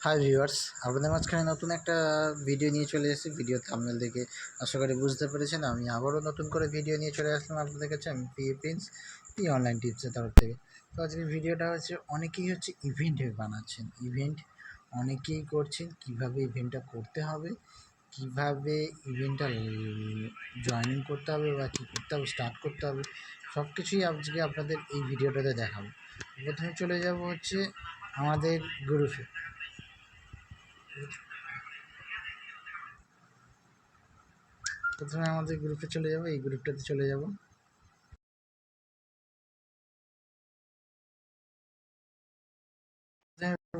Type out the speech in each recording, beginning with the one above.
Hi viewers আপনাদের মাঝখানে নতুন একটা ভিডিও নিয়ে চলে এসেছি। ভিডিও থামনেল দেখে আশা করি বুঝতে পেরেছেন। আমি আবারও নতুন করে ভিডিও নিয়ে চলে আসলাম আপনাদের কাছে। আমি পি প্রিন্স পি অনলাইন টিপসের তরফ থেকে। তো আজকে ভিডিওটা হচ্ছে, অনেকেই হচ্ছে ইভেন্ট বানাচ্ছেন। ইভেন্ট অনেকেই করছেন, কীভাবে ইভেন্টটা করতে হবে, কীভাবে ইভেন্টটা জয়েনিং করতে হবে বা কী করতে হবে স্টার্ট করতে হবে সব কিছুই আজকে আপনাদের এই ভিডিওটাতে দেখাবো। প্রথমে চলে যাব হচ্ছে আমাদের গ্রুপে প্রথমে আমাদের গ্রুপে চলে যাব, এই গ্রুপটাতে চলে যাব।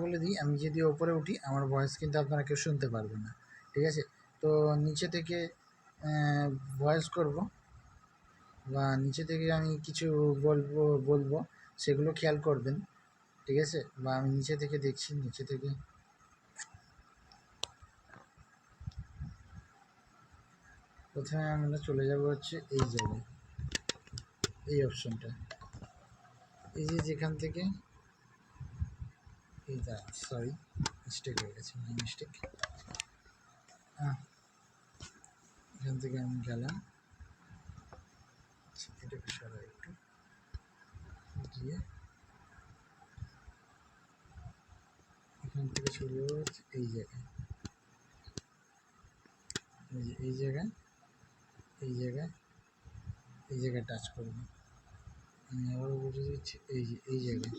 বলে দিই, আমি যদি ওপরে উঠি, আমার ভয়েস কিন্তু আপনারা কেউ শুনতে পারবেন না, ঠিক আছে? তো নিচে থেকে ভয়েস করব, বা নিচে থেকে আমি কিছু বলব বলব, সেগুলো খেয়াল করবেন, ঠিক আছে? বা আমি নিচে থেকে দেখছি, নিচে থেকে প্রথমে আমরা চলে যাব হচ্ছে এই জায়গায়, এই অপশনটা এই যে যেখান থেকে, এই দা সরি মিস্টেক হয়ে গেছে মাই মিস্টেক এখান থেকে আমি গেলাম। এটাকে সরাই একটু। গিয়ে এখান থেকে চলে যাব এই জায়গায়। এই জায়গায় এই জায়গায় এই জায়গায় টাচ করব। আমি আবারও বলে দিচ্ছি, এই যে, এই জায়গায়।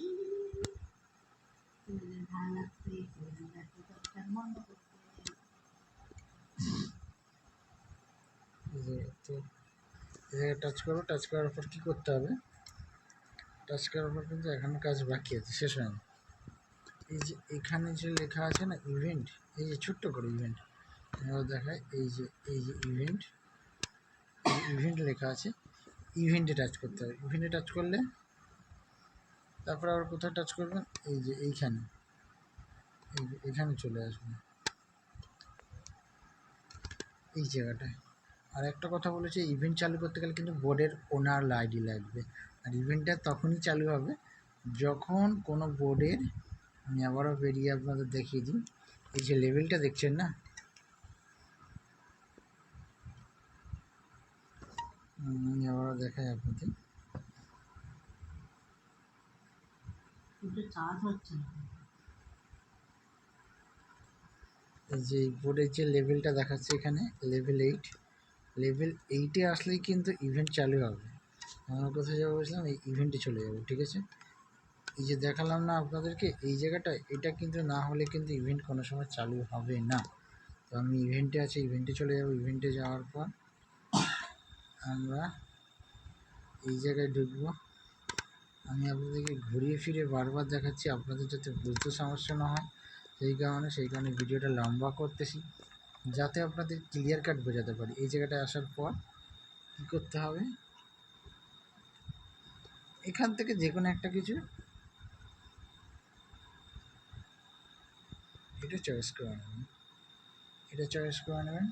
তো, এই জায়গায় টাচ করব টাচ করার পর কী করতে হবে? টাচ করার পর কিন্তু এখনও কাজ বাকি আছে, শেষ হয়নি। এই যে, এখানে যে লেখা আছে না ইভেন্ট এই যে ছোট্ট করে ইভেন্ট দেখায়, এই যে এই যে ইভেন্ট ইভেন্ট লেখা আছে ইভেন্টে টাচ করতে হবে। ইভেন্টে টাচ করলে, তারপরে আবার কোথায় টাচ করবেন? এই যে এইখানে। এই যে এখানে চলে আসবে। এই জায়গাটায়। আর একটা কথা বলেছে ইভেন্ট চালু করতে গেলে কিন্তু বোর্ডের ওনার আইডি লাগবে। আর ইভেন্টটা তখনই চালু হবে যখন কোনো বোর্ডের আমি আবারও বেরিয়ে আপনাদের দেখিয়ে দিই। এই যে লেভেলটা দেখছেন না? আমি আবারও দেখাই আপনাদের। এই যে বোর্ডের যে লেভেলটা দেখাচ্ছে এখানে লেভেল এইট লেভেল এইটে আসলেই কিন্তু ইভেন্ট চালু হবে। আমরা কোথায় যাব বলছিলাম? এই ইভেন্টে চলে যাব ঠিক আছে? এই যে দেখালাম না আপনাদেরকে এই জায়গাটা এটা কিন্তু না হলে কিন্তু ইভেন্ট কোনো সময় চালু হবে না। তো আমি ইভেন্টে আছে ইভেন্টে চলে যাব ইভেন্টে যাওয়ার পর আমরা এই জায়গায় ঢুকবো। আমি আপনাদেরকে ঘুরিয়ে ফিরে বারবার দেখাচ্ছি, আপনাদের যাতে বুঝতে সমস্যা না হয়। সেই কারণে সেই কারণে ভিডিওটা লম্বা করতেছি, যাতে আপনাদের ক্লিয়ার কাট বোঝাতে পারি। এই জায়গাটায় আসার পর কী করতে হবে? এখান থেকে যে কোনো একটা কিছু এটা চয়েস করে নেবেন। এটা চয়েস করে নেবেন।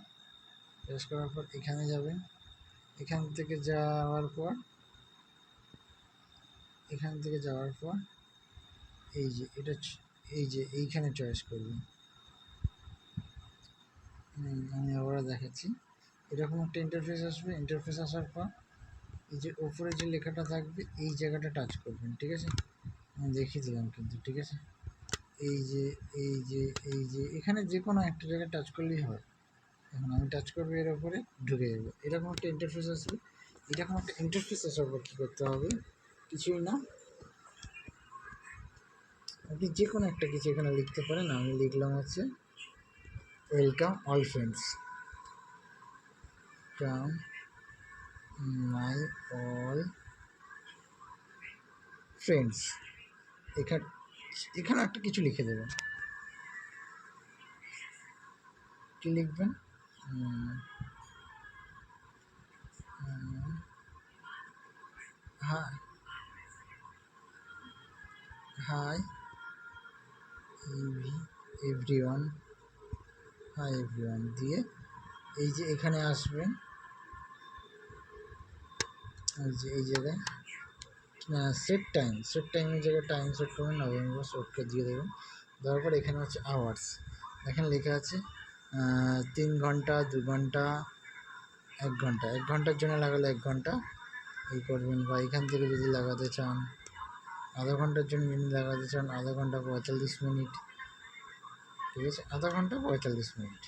চয়েস করার পর এখানে যাবেন। এখান থেকে যাওয়ার পর, এখান থেকে যাওয়ার পর, এই যে, এটা এই যে, এইখানে চয়েস করবেন আমি আবার দেখাচ্ছি। এরকম একটা ইন্টারফেস আসবে। ইন্টারফেস আসার পর, এই যে ওপরে যে লেখাটা থাকবে, এই জায়গাটা টাচ করবেন, ঠিক আছে? আমি দেখিয়ে দিলাম কিন্তু, ঠিক আছে? এই যে এই যে এই যে, এখানে যে কোনো একটা জায়গায় টাচ করলেই হয়। এখন আমি টাচ করব এর ওপরে ঢুকে যাব। এরকম একটা ইন্টারফেস আসবে এরকম একটা ইন্টারফেস আসার পর কী করতে হবে? কিছুই না। আপনি যে কোনো একটা কিছু এখানে লিখতে পারেন, আমি লিখলাম হচ্ছে welcome all friends come my all friends এখানে এখানে একটা কিছু লিখে দেবেন। কি লিখবেন? হ্যাঁ হাই এভরিওয়ান হাই এভরিওয়ান দিয়ে এই যে এখানে আসবেন। যে, এই জায়গায়। সেট টাইম সেট টাইমের জায়গায় টাইম সেট করবেন নভেম্বর সেটকে দিয়ে দেবেন। দেওয়ার এখানে হচ্ছে আওয়ার্স এখানে লেখা আছে তিন ঘণ্টা, দু ঘণ্টা, এক ঘণ্টা। এক ঘণ্টার জন্য লাগালে এক ঘণ্টা। এই করবেন বা এখান থেকে যদি লাগাতে চান, আধা ঘণ্টার জন্য যদি লাগাতে চান, আধা ঘণ্টা পঁয়তাল্লিশ মিনিট। ঠিক আছে? আধা ঘণ্টা, পঁয়তাল্লিশ মিনিট।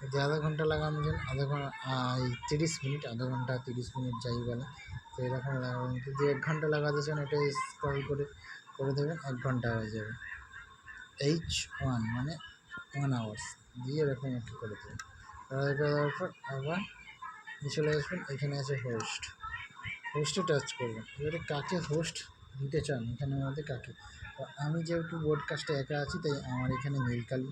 যদি আধা ঘণ্টা লাগানো জন্য আধা ঘণ্টা এই তিরিশ মিনিট, আধা ঘণ্টা, তিরিশ মিনিট, যাই বলে তো এরকম লাগাবেন। যদি এক ঘণ্টা লাগাতে চান এটা স্ক্রল করে করে দেবেন, এক ঘণ্টা হয়ে যাবে। এইচ ওয়ান মানে ওয়ান আওয়ার্স দিয়ে এরকম একটু করে দেবেন করে দেওয়ার পর আবার চলে আসবেন এখানে আছে হোস্ট হোস্টে টাচ করবেন এবারে কাকে হোস্ট দিতে চান? এখানের মধ্যে কাকে? আমি যেহেতু ব্রডকাস্টে একা আছি, তাই আমার এখানে নীলকালি।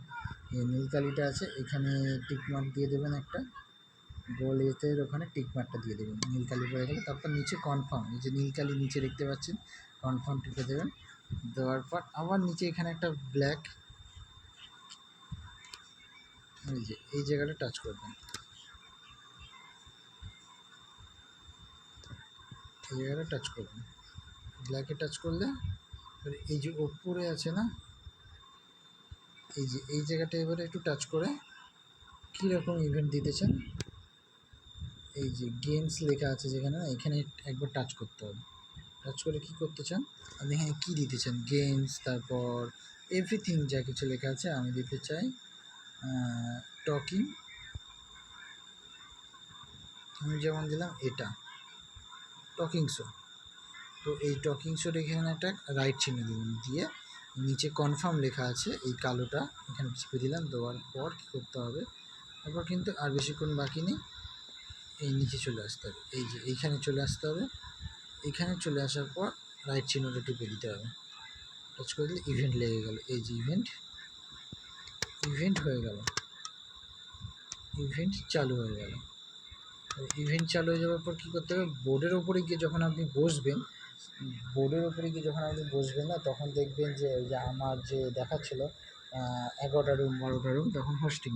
নীলকালিটা আছে, এখানে টিকমার্ক দিয়ে দেবেন একটা। গোল এতের ওখানে টিকমার্কটা দিয়ে দেবেন। নীলকালি পড়ে গেলে। তারপর নিচে কনফার্ম এই যে নীলকালি নিচে দেখতে পাচ্ছেন কনফার্ম টিপে দেবেন। দেওয়ার পর আবার নিচে এখানে একটা ব্ল্যাক এই যে, এই জায়গাটা টাচ করবেন। এই জায়গাটা টাচ করবেন। ব্ল্যাকে টাচ করলে এবার এই যে ওপরে আছে না, এই যে, এই জায়গাটা এবারে একটু টাচ করে কীরকম ইভেন্ট দিতেছেন? এই যে গেমস লেখা আছে যেখানে না, এখানে একবার টাচ করতে হবে। টাচ করে কি করতে চান? আপনি এখানে কী দিতে চান? গেমস তারপর এভরিথিং যা কিছু লেখা আছে, আমি দিতে চাই। টকিং। আমি যেমন দিলাম এটা। Talking show. তো এই টকিং শোর এখানে একটা রাইট চিহ্ন দিলাম। দিয়ে নিচে কনফার্ম লেখা আছে, এই কালোটা এখানে চেপে দিলাম, দেওয়ার পর কী করতে হবে? তারপর কিন্তু আর বেশিক্ষণ বাকি নেই। এই নিচে চলে আসতে হবে। এই যে এইখানে চলে আসতে হবে। এইখানে চলে আসার পর রাইট চিহ্নটা টিপে দিতে হবে। টাচ করে দিলে ইভেন্ট লেগে গেল। এই যে ইভেন্ট ইভেন্ট হয়ে গেল। ইভেন্ট চালু হয়ে গেল। ইভেন্ট চালু হয়ে যাওয়ার পর কী করতে হবে? বোর্ডের ওপরে গিয়ে যখন আপনি বসবেন বোর্ডের ওপরে গিয়ে যখন আপনি বসবেন না, তখন দেখবেন যে আমার যে দেখাচ্ছিল এগারোটা রুম বারোটা রুম তখন হোস্টিং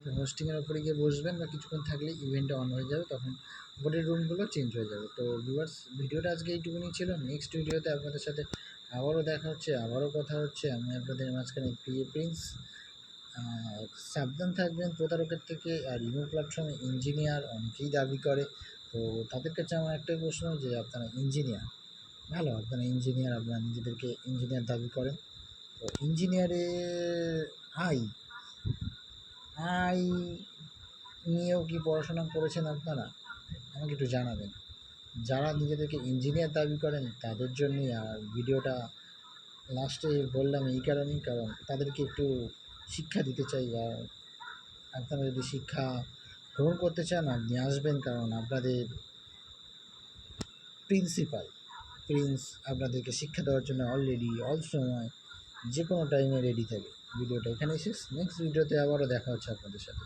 হোস্টিংয়ের ওপরে গিয়ে বসবেন বা কিছুক্ষণ থাকলে ইভেন্টটা অন হয়ে যাবে, তখন বোর্ডের রুমগুলো চেঞ্জ হয়ে যাবে। তো ভিউয়ার্স ভিডিওটা আজকে এইটুকুনি ছিল। নেক্সট ভিডিওতে আপনাদের সাথে আবারও দেখা হচ্ছে, আবারও কথা হচ্ছে। আমি আপনাদের মাঝখানে প্রিয় প্রিন্স সাবধান থাকবেন প্রতারকের থেকে। আর ইমো প্ল্যাটফর্মে ইঞ্জিনিয়ার অনেকেই দাবি করে। তো তাদের কাছে আমার একটাই প্রশ্ন যে, আপনারা ইঞ্জিনিয়ার ভালো, আপনারা ইঞ্জিনিয়ার আপনারা নিজেদেরকে ইঞ্জিনিয়ার দাবি করেন। তো ইঞ্জিনিয়ারে আই আই নিয়েও কি পড়াশোনা করেছেন আপনারা? আমাকে একটু জানাবেন। যারা নিজেদেরকে ইঞ্জিনিয়ার দাবি করেন, তাদের জন্যই আর ভিডিওটা লাস্টে বললাম এই কারণেই, কারণ তাদেরকে একটু শিক্ষা দিতে চাই। আর আপনারা যদি শিক্ষা গ্রহণ করতে চান, আপনি আসবেন কারণ আপনাদের প্রিন্সিপাল প্রিন্স আপনাদেরকে শিক্ষা দেওয়ার জন্য অলরেডি অল সময় যে কোনো টাইমে রেডি থাকে। ভিডিওটা এখানেই শেষ। নেক্সট ভিডিওতে আবারও দেখা হচ্ছে আপনাদের সাথে।